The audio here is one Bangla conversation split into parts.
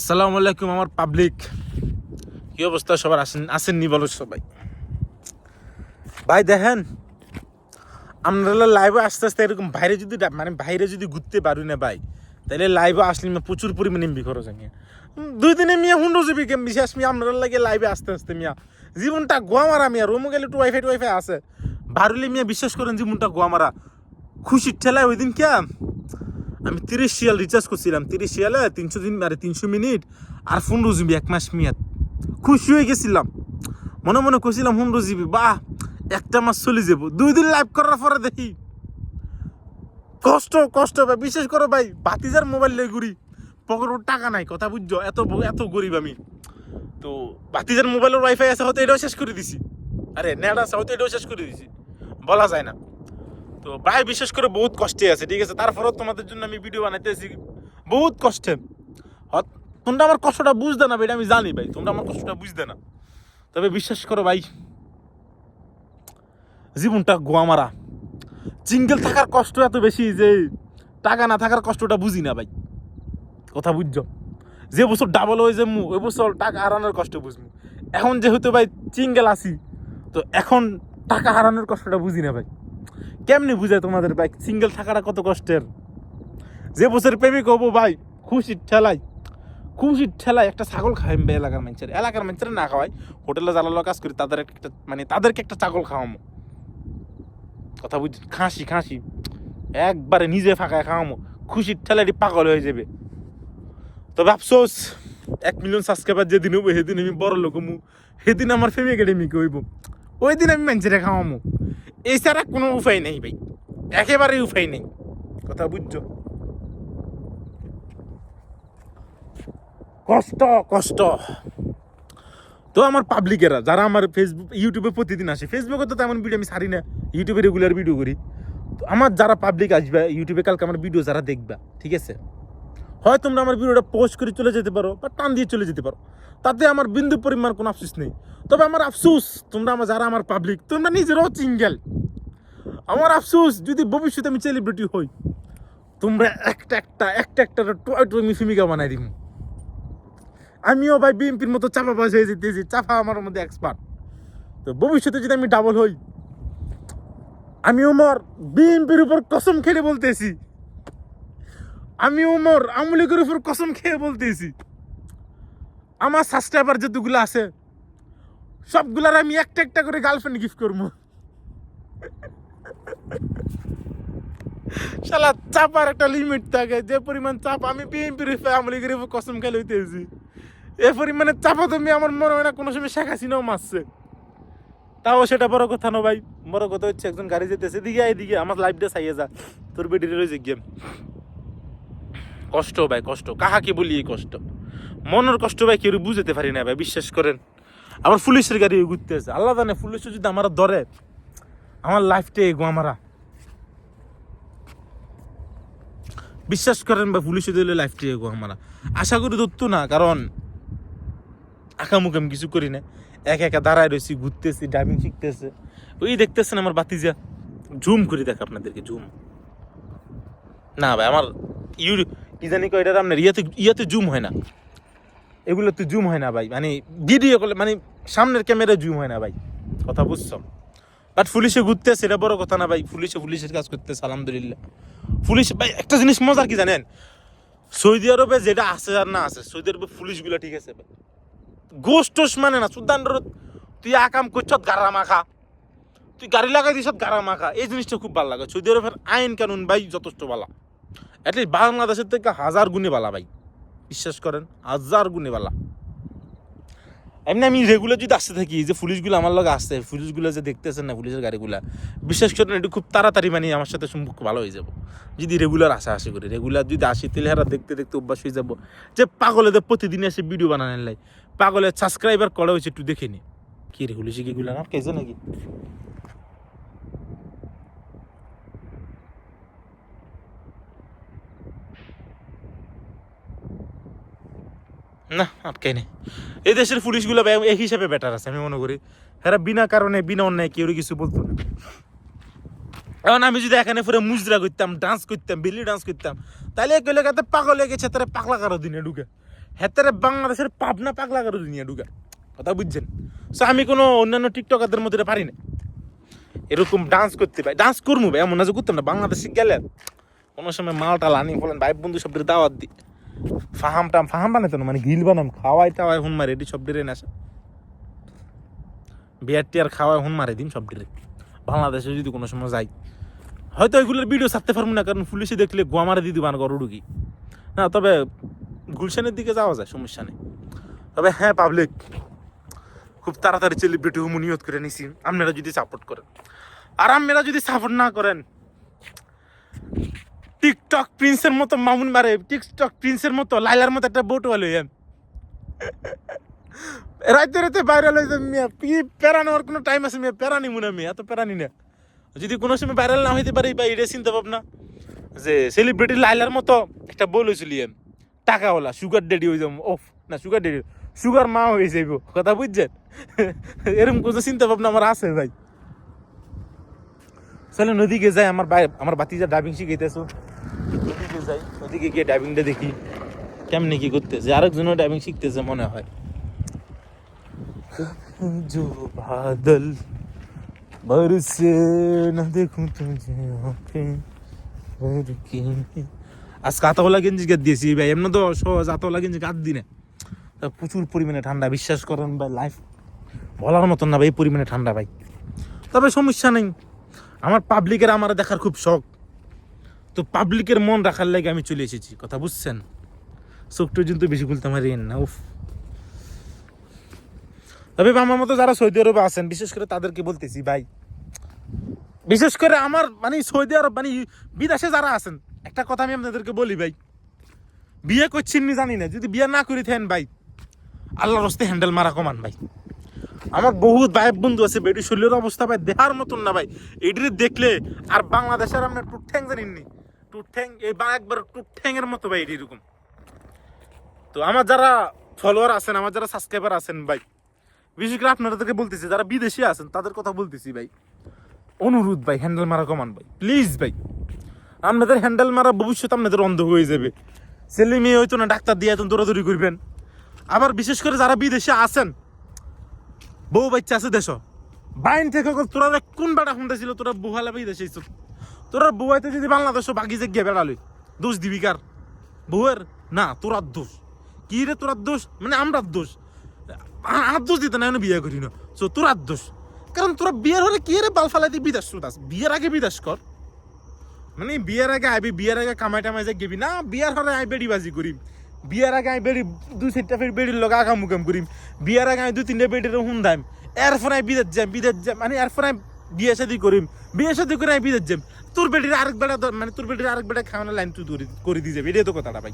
আসসালামু আলাইকুম আমার পাবলিক কি অবস্থা সবার? আসেন আসেননি বলো সবাই। ভাই দেখেন আমরা লাইভে আস্তে আস্তে এরকম বাইরে যদি মানে বাইরে যদি ঘুরতে পারি না ভাই তাহলে লাইভে আসলে প্রচুর পরিমাণে এমবি খরচ। উম, দুই দিনে মিয়া হুন্ডো জিবি কেম বিশেষ মিয়া আমরা লাগে লাইভে আস্তে আস্তে মিয়া। জীবনটা গোয়া মারা মিয়া রুমে গেলে একটু ওয়াইফাই ওয়াইফাই আছে। বারুলে মিয়া বিশ্বাস করেন জীবনটা গোয়া মারা। খুশির ঠেলায় ওই দিন কে? আমি তিরিশ শিয়াল রিচার্জ করছিলাম। তিরিশ শিয়ালে তিনশো দিন, আরে তিনশো মিনিট আর পনেরো জিবি, এক মাস মেয়াদ। খুশি হয়ে গেছিলাম। মনে মনে করছিলাম পনেরো জিবি, বাহ, একটা মাস চলে যাব। দুই দিন লাইভ করার পরে দেখি। কষ্ট কষ্ট ভাই, বিশেষ করে ভাই বাতিজার মোবাইল লই ঘুরি। পকেটে টাকা নাই, কথা বুঝছ? এত এত গরিব আমি। তো বাতিজার মোবাইলের ওয়াইফাই আছে, হয়তো এটাও শেষ করে দিছি। আরে, নেট আছে, হয়তো এটাও শেষ করে দিছি। বলা যায় না। তো প্রায় বিশেষ করে বহুত কষ্টে আছে, ঠিক আছে? তারপরেও তোমাদের জন্য আমি ভিডিও বানাইতেছি। বহুত কষ্টে। তোমরা আমার কষ্টটা বুঝতে না, ভাই আমি জানি, ভাই। তোমরা আমার কষ্টটা বুঝতে না। তবে বিশ্বাস করো, ভাই, জীবনটা গোয়া মারা। সিঙ্গেল থাকার কষ্ট এত বেশি যে, টাকা না থাকার কষ্টটা বুঝি না, ভাই। কথা বুঝছ? যে বছর ডাবল হয়ে যাব, ওই বছর টাকা হারানোর কষ্ট বুঝব। এখন যেহেতু, ভাই সিঙ্গেল আছি, তো এখন টাকা হারানোর কষ্টটা বুঝি না, ভাই। কেমনি বুঝায় তোমাদের ভাই সিঙ্গেল থাকাটা কত কষ্টের? যে বছর প্রেমিক হব ভাই, খুশির ঠেলাই খুশির ঠেলায় একটা ছাগল খাওয়াই ভাই এলাকার মানুষের। এলাকার মানুষের না খাওয়াই হোটেলে জ্বালালো কাজ করি তাদের একটা মানে তাদেরকে একটা ছাগল খাওয়ামো। কথা বুঝ খাসি খাসি। একবারে নিজে ফাঁকায় খাওয়ামো। খুশির ঠেলাটি পাগল হয়ে যাবে। তবে আফসোস, এক মিলিয়ন সাবস্ক্রাইবার যেদিন হব, সেদিন আমি বড় লোক সেদিন আমার ফেমি একাডেমিকে হইব। ওই দিন আমি মানুষের খাওয়ামো এছাড়া কোনো উপায় নেই ভাই। একেবারেই উপায় নেই। কথা বুঝছ? কষ্ট কষ্ট। তো আমার পাবলিকেরা যারা আমার ফেসবুক ইউটিউবে প্রতিদিন আসে ফেসবুকে তো তেমন ভিডিও আমি ছাড়ি না ইউটিউবে রেগুলার ভিডিও করি। তো আমার যারা পাবলিক আসবে ইউটিউবে কালকে আমার ভিডিও যারা দেখবা, ঠিক আছে? হয় তোমরা আমার ভিডিওটা পোস্ট করে চলে যেতে পারো বা টান দিয়ে চলে যেতে পারো। তাতে আমার বিন্দু পরিমাণ কোনো আফসোস নেই। তবে আমার আফসোস তোমরা আমার যারা আমার পাবলিক তোমরা নিজেরাও চিঙ্গেল আমার আফসোস যদি ভবিষ্যতে আমি সেলিব্রিটি হই, তোমরা একটা একটা একটা একটা টয় টয় মিফিমিকা বানাই দিব আমিও ভাই বিএনপির মতো চাপা বাজ হয়ে যেতেছি, চাপা আমার মধ্যে এক্সপার্ট তো ভবিষ্যতে যদি আমি ডাবল হই আমি ওমর বিএনপির উপর কসম খেলে বলতেছি আমি ওমর আমলিকের উপর কসম খেয়ে বলতেছি। আমার সাবস্ক্রাইবার যতগুলো আছে, সবগুলার আমি একটা একটা করে গার্লফ্রেন্ড গিফট করব। শালা, চাপার একটা লিমিট থাকে, যে পরিমাণ চাপ আমি বিএনপির আমলিকের উপর কসম খেলে হইতেছি এ পরিমাণে চাপা তুমি আমার মনে হয় না কোনো সময় শেখ হাসিনাও মারছে। তাও সেটা বড় কথা না ভাই, বড় কথা হচ্ছে একজন গাড়ি যেতেছে এদিকে এদিকে আমার লাইফটা চাইয়ে যা, তোর বেডির রয়েছে গেম কষ্ট ভাই, কষ্ট। কাহাকে বলি এই কষ্ট? মনের কষ্ট ভাই কেউ বুঝতে পারি না ভাই, বিশ্বাস করেন। আবার পুলিশের গাড়ি ঘুরতে আছে। আল্লাহ জানে পুলিশ যদি আমার ধরে, আমার লাইফটা এগো আমারা। বিশ্বাস করেন বা পুলিশে দিলে লাইফটা এগো আমারা। আশা করি ধরতো না, কারণ আঁকামুখ আমি কিছু করি না। একা একা দাঁড়ায় রয়েছি, ঘুরতেছি ড্রাইভিং শিখতেছে। ওই দেখতেছেন আমার বাতিজা। জুম করে দেখ আপনাদেরকে, জুম। না ভাই, আমার ইউ কি জানি কয়, এটা আপনার ইয়াতে ইয়াতে জুম হয় না। এগুলোতে জুম হয় না ভাই। মানে ভিডিও করলে মানে সামনের ক্যামেরা জুম হয় না ভাই। কথা বুঝছ? বাট পুলিশে ঘুরতে সেটা বড় কথা না ভাই। পুলিশে পুলিশের কাজ করতেছে, আলহামদুলিল্লাহ। পুলিশ ভাই, একটা জিনিস মজার কি জানেন? সৌদি আরবে যেটা আছে আর না আছে, সৌদি আরবে পুলিশগুলো ঠিক আছে ভাই। গোষ্ঠ মানে না সুদান তুই আকাম করছ গারা মাখা। তুই গাড়ি লাগাই দিস গারা মাখা। এই জিনিসটা খুব ভালো লাগে। সৌদি আরবের আইন কানুন ভাই যথেষ্ট ভালো। অ্যাটলিস্ট বাংলাদেশের থেকে হাজার গুণে বালা ভাই। বিশ্বাস করেন, হাজার গুণে বালা। এমনি আমি রেগুলার যদি আসতে থাকি যে পুলিশগুলো আমার লগে আসছে, পুলিশগুলো যে দেখতেছেন না পুলিশের গাড়িগুলা, বিশ্বাস করেন, একটু খুব তাড়াতাড়ি মানে আমার সাথে সম্পর্ক ভালো হয়ে যাব। যদি রেগুলার আসা আসি করি রেগুলার যদি আসি, তাহলে হারা দেখতে দেখতে অভ্যাস হয়ে যাব। যে পাগলে পাগলেদের প্রতিদিন এসে ভিডিও বানানোর লাই। পাগলের সাবস্ক্রাইবার করা হয়েছে একটু দেখে নি। কি রে, পুলিশে কি গুলা না কেছে নাকি? না, আটকাই নেই। এই দেশের পুলিশগুলো এক হিসাবে বেটার আছে, আমি মনে করি। এরা বিনা কারণে, বিনা অন্যায় কেউ কিছু বলতো না। এখন আমি যদি এখানে পুরো মুজরা করতাম ডান্স করতাম, বেলি ডান্স করতাম, তাহলে কইলে কাতে পাগল হয়ে গেছে তারা পাগলা কারও দিনে ঢুকে। হেতারে বাংলাদেশের পাবনা পাগলা করে দুনিয়া ঢুকা। কথা বুঝছেন? সো আমি কোনো অন্যান্য টিকটকারদের মধ্যে পারি না এরকম ডান্স করতে ভাই ডান্স করব ভাই, এমন না যে করতাম না। বাংলাদেশে গেলে কোনো সময় মাল টাল আনি, বলেন, ভাই, বন্ধু সব দাওয়াত দি। ফাহাম টাম, ফাহাম বানাইতো না? মানে গ্রিল বানাম, খাওয়াই টাওয়াই হুন মারে, এটি সব ডিরে নেশা বিয়ার টিয়ার খাওয়াই হুন মারে দিন সব ডিরে বাংলাদেশে যদি কোনো সময় যাই, হয়তো এগুলোর ভিডিও ছাড়তে পারব না, কারণ পুলিশে দেখলে গোয়া মারে দিদি বান গরু ঢুকি না, তবে গুলশানের দিকে যাওয়া যায়, সমস্যা নেই। তবে হ্যাঁ পাবলিক খুব তাড়াতাড়ি সেলিব্রিটি হুমু নিয়ত করে নিছি। আপনারা যদি সাপোর্ট করেন। আর আপনারা যদি সাপোর্ট না করেন টিকটক প্রিন্সের মতো মামুন মারে টিকটক প্রিন্সের মতো লাইলার মতো একটা বোট হলো রাইতে রাইতে ভাইরাল হয়েছে মিয়া। কি প্যারা নেওয়ার কোনো টাইম আছে মিয়া? প্যারা নিমু না মিয়া, এত প্যারা নি। যদি কোনো সময় ভাইরাল না হইতে পারি বা এটা চিন্তা ভাবনা। যে সেলিব্রিটি লাইলার মতো একটা বল হয়েছিল এম টাকাওয়ালা সুগার ডেডি হয়ে যাব। ওফ, না সুগার ডেডি সুগার মা হয়ে যাইব। কথা বুঝছেন? এরকম কোনো চিন্তা ভাবনা আমার আছে, ভাই। চলে নদীকে যাই, আমার আমার বাতিজা ডাইভিং শিখাইতেছো। নদীকে যাই নদীকে গিয়ে ডাইভিংটা দেখি কেমনি কি করতেছে আরেকজনও ডাইভিং শিখতেছে মনে হয় जो बादल बरसे न देखूं तुझे आंखें भर के আজকে আতওয়ালা গেঞ্জি গাদ দিয়েছি ভাই এমনি তো সহজ আতওয়ালা গেঞ্জি গাদ দিই না তা প্রচুর পরিমাণে ঠান্ডা বিশ্বাস করেন ভাই লাইফ বলার মতন না ভাই এই পরিমাণে ঠান্ডা ভাই তবে সমস্যা নেই আমার পাবলিকের আমার দেখার খুব শখ তো পাবলিকের মন রাখার লাগে আমি চলে এসেছি। কথা বুঝছেন? চোখটা কিন্তু বেশি খুলতে আমার না, উফ। তবে আমার মতো যারা সৌদি আরবে আছেন, বিশেষ করে তাদেরকে বলতেছি, ভাই, বিশেষ করে আমার মানে সৌদি আরব মানে বিদেশে যারা আছেন, একটা কথা আমি আপনাদেরকে বলি, ভাই, বিয়ে করছেন নি জানি না, যদি বিয়ে না করি থেন ভাই, আল্লাহর হস্তে হ্যান্ডেল মারা কমান, ভাই। আমার বহুত ভাই বন্ধু আছে বেটি শরীরের অবস্থা, ভাই, দেহার মতন না, ভাই। এটি দেখলে আর বাংলাদেশের আপনার ঠ্যাং জানিনি টুট ঠ্যাং এই বা একবার টুট ঠ্যাংয়ের মতো ভাই এরকম। তো আমার যারা ফলোয়ার আছেন, আমার যারা সাবস্ক্রাইবার আছেন ভাই, বিশেষ করে আপনাদেরকে বলতেছি, যারা বিদেশে আছেন, তাদের কথা বলতেছি ভাই। অনুরোধ ভাই হ্যান্ডেল মারা কমান ভাই প্লিজ ভাই। আপনাদের হ্যান্ডেল মারা ভবিষ্যৎ আপনাদের অন্ধ হয়ে যাবে। ছেলে মেয়ে হয়তো না, ডাক্তার দিয়ে এখন দৌড়াদৌড়ি করবেন। আবার বিশেষ করে যারা বিদেশে আছেন, বউ বাচ্চা আছে দেশ বাইন থেকে তোরা কোন বেটা শুনতেছিল তোরা বুহালে বিদেশে তোরা বুয়াইতে যদি বাংলাদেশ বাকি যে গিয়ে বেড়ালি, দোষ দিবি কার? বউয়ের? না, তোরার দোষ। কি রে তোরার দোষ? মানে আমরার দোষ। আর দোষ দিতে না বিয়ে করি না। সো তোরার দোষ। কারণ তোরা বিয়ের হলে কি রে বাল ফালাই দিয়ে বিদেশ শুধাস বিয়ের আগে বিদেশ কর। মানে বিয়ের আগে আইবি, বিয়ের আগে কামাই টামাই যে গেবি। না, বিয়ের হলে আই বেড়ি বাজি করিম। বিয়ের আগে আমি বেড়ি, দুই চারটা ফের বেড়ির লগে আগাম মুকাম করিম। বিয়ের আগে আমি দুই তিনটা বেড়ির হুন্দাম এরপর আমি বিদেশ যাম বিদেশ যাম মানে এরপর আমি বিয়ে শাদি করিম। বিয়ে শাদি করে আমি বিদেশ যাম তোর বেটির আরেক বেড়া মানে তোর বেটির আরেক বেড়া খাওয়ানোর লাইন তুই করে- করে দিয়ে যাবি, এটাই তো কথাটা ভাই।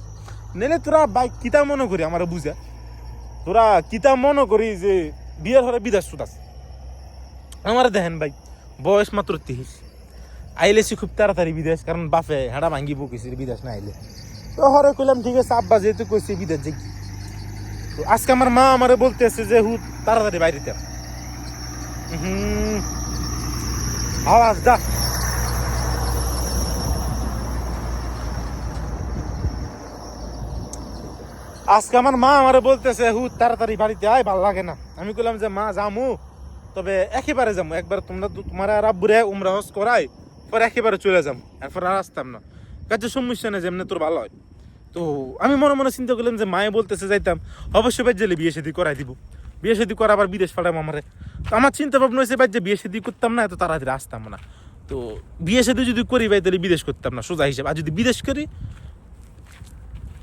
নেলে তোরা ভাই কিতা মনে করি, আমার বুঝা। তোরা কিতা মনে করি যে বিয়ের হলে বিদেশ সুদাস আমার দেখেন ভাই, বয়স মাত্র তিরিশ। আইলেছি খুব তাড়াতাড়ি বিদেশ কারণ বাপে হাঁড়া ভাঙ্গি বকিছি বিদেশ না আইলে। তো হরে কইলাম, ঠিক আছে, আব্বা যেহেতু কইছে বিদেশ যাই। তো আজকে আমার মা আমারে বলতেছে যে হু তাড়াতাড়ি বাইরেতে আয়। হুম আওয়াজ দা আজকে আমার মা আমারে বলতেছে, হু, তাড়াতাড়ি বাড়িতে আয়, ভালো লাগে না। আমি কইলাম যে, মা, যামু। তবে একেবারে যাব একবার তোমরা তোমার আর উমরা হজ করাই, পরে একেবারে চলে যাব এরপর আর আসতাম না। কাজে সমস্যা নেই যেমনি তোর ভালো হয়। তো আমি মনে মনে চিন্তা করলাম যে, মায়ে বলতেছে, যাইতাম। অবশ্যই বাদ জেলে বিয়ে শাদি করাই দিব। বিয়ে শাদি করা আবার বিদেশ পাঠাবো আমারে। তো আমার চিন্তা ভাবনা হয়েছে ভাই যে বিয়ে শাদি করতাম না, এত তাড়াতাড়ি আসতাম না। তো বিয়ে শাদি যদি করি, ভাই, তাহলে বিদেশ করতাম না। সোজা হিসাব। আর যদি বিদেশ করি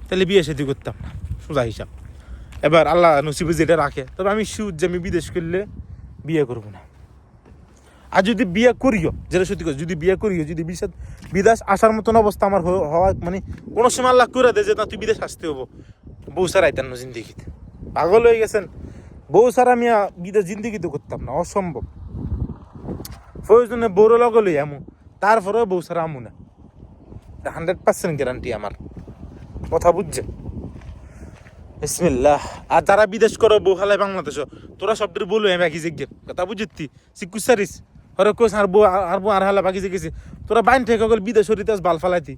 তাহলে বিয়ে শাদি করতাম না, সোজা হিসাব। এবার আল্লাহ নসিবে যেটা রাখে, তবে আমি শিউর যে আমি বিদেশ করলে বিয়ে করব না। আর যদি বিয়ে করিও, যেটা সত্যি কথা, যদি বিয়ে করিও, যদি বিদেশ বিদেশ আসার মতন অবস্থা আমার হওয়া মানে কোনো সময় আল্লাহ করে দেয় যে, না, তুই বিদেশ আসতে হব। বউ সার আইতেন না জিন্দিগিতে। পাগল হয়ে গেছেন। বউ সার আমি বিদেশ জিন্দিগিতে করতাম না, অসম্ভব। প্রয়োজনে বড় লগলে এমন তারপরেও বউ সারা আমু না। হান্ড্রেড পার্সেন্ট গ্যারান্টি আমার। কথা বুঝছে? আর যারা বিদেশ করো, বউ হালাই বাংলাদেশ তোরা সবটির বলো আমি বাকি কথা বুঝতি সিকুসারিস হরে কোস আর বউ আর বউ, আর হালা বাকি জিজ্ঞেছি তোরা বাইন থেকে গেল বিদেশ হরিতাস বাল ফালাইতি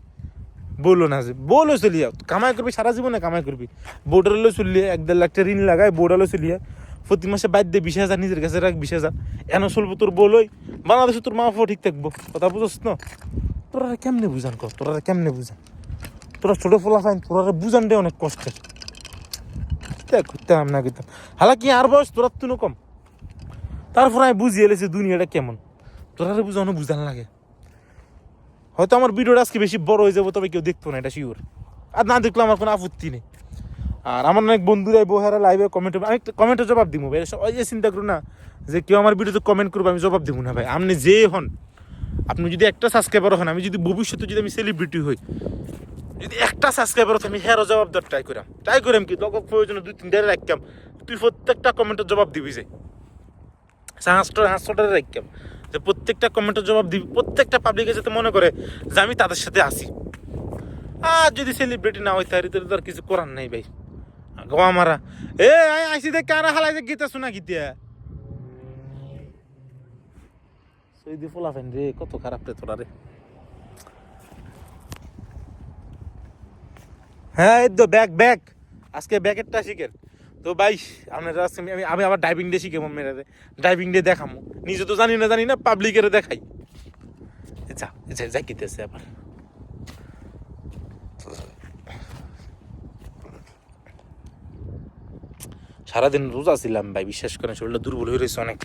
বলো না বলো চলিয়া। কামাই করবি, সারা জীবনে কামাই করবি। বোর্ডার হলেও চলিয়ে, এক দেড় লাখ টাকা ঋণ লাগায় বোর্ড হলেও চলিয়ে, প্রতি মাসে বাদ দিয়ে বিশ হাজার, নিজের কাছে রাখ বিশ হাজার। এন চলবো তোর বলই বাংলাদেশে তোর মা ঠিক থাকব। কথা বুঝছ না? তোরা কেমনে বুঝান কর তোরা কেমনে বুঝান? তোরা ছোট ফোলা ফাইন তোরা বুঝান দে অনেক কষ্টের দেখ করতাম না করতাম হালাকি আর বয়স তোরা তুনো কম। তারপর আমি বুঝিয়ে এলেছি দুনিয়াটা কেমন। তোরা বুঝানো বুঝান লাগে। হয়তো আমার ভিডিওটা আজকে বেশি বড় হয়ে যাব, তবে কেউ দেখতো না, এটা শিওর আর না দেখলে আমার কোনো আপত্তি নেই। আর আমার অনেক বন্ধুরা বহারা লাইভে কমেন্টে আমি কমেন্টে জবাব দিব ভাই সবাই যে চিন্তা করুন না যে কেউ আমার ভিডিওতে কমেন্ট করব, আমি জবাব দিব না ভাই। আপনি যে হন, আপনি যদি একটা সাবস্ক্রাইবার হন, আমি যদি ভবিষ্যতে যদি আমি সেলিব্রিটি হই যদি একটা সাবস্ক্রাইবার আমি হেরো জবাব দেওয়ার ট্রাই করাম। ট্রাই করাম কি? তখন প্রয়োজনে দুই তিনটা রাখতাম। তুই প্রত্যেকটা কমেন্টের জবাব দিবি যে। হাঁসটা হাঁসটা রাখতাম। যে প্রত্যেকটা কমেন্টের জবাব দিবি, প্রত্যেকটা পাবলিকে যাতে মনে করে যে আমি তাদের সাথে আসি আর যদি সেলিব্রিটি না হয়, তাহলে তো আর কিছু করার নাই ভাই। গোয়া মারা। এ আই আইসি দেখ কারা হালাই যে গীতা শোনা গীতিয়া সৈদি ফোলাফেন রে, কত খারাপ রে তোরা রে। হ্যাঁ এই তো ব্যাগ ব্যাগ আজকে ব্যাগেরটা শিখেন তো ভাই আপনারা আজকে আমি আমি আবার ড্রাইভিং ডে শিখে মেয়েরা ড্রাইভিং ডে দেখামো। নিজে তো জানি না জানি না পাবলিকের দেখাই। যা যা যা কিতেছে আবার। সারাদিন রোজা ছিলাম ভাই, বিশ্বাস করেন, শরীরটা দুর্বল হয়ে রয়েছে অনেক।